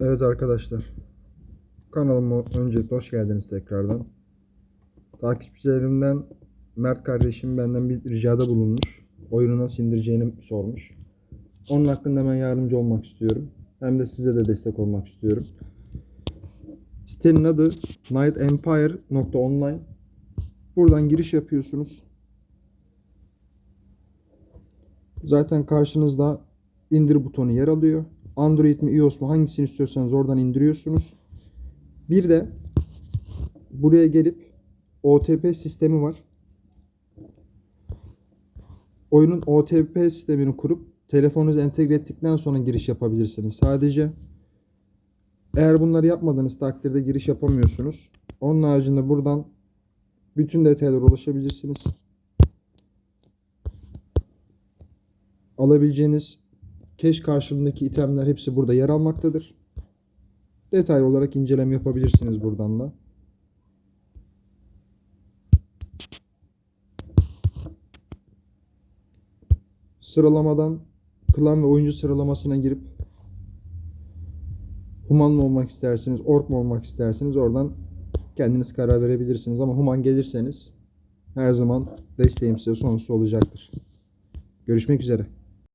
Evet arkadaşlar. Kanalıma öncelikle hoş geldiniz tekrardan. Takipçilerimden Mert kardeşim benden bir ricada bulunmuş. Oyunu nasıl indireceğini sormuş. Onun hakkında ben yardımcı olmak istiyorum. Hem de size de destek olmak istiyorum. Sitenin adı nightempire.online Buradan giriş yapıyorsunuz. Zaten karşınızda indir butonu yer alıyor. Android mi iOS mu hangisini istiyorsanız oradan indiriyorsunuz. Bir de buraya gelip OTP sistemi var. Oyunun OTP sistemini kurup telefonunuza entegre ettikten sonra giriş yapabilirsiniz. Sadece eğer bunları yapmadığınız takdirde giriş yapamıyorsunuz. Onun haricinde buradan bütün detaylara ulaşabilirsiniz. Alabileceğiniz cash karşılığındaki itemler hepsi burada yer almaktadır. Detaylı olarak inceleme yapabilirsiniz buradan da. Sıralamadan klan ve oyuncu sıralamasına girip Human mı olmak istersiniz, Ork mu olmak istersiniz oradan kendiniz karar verebilirsiniz ama Human gelirseniz her zaman desteğim size sonsuz olacaktır. Görüşmek üzere.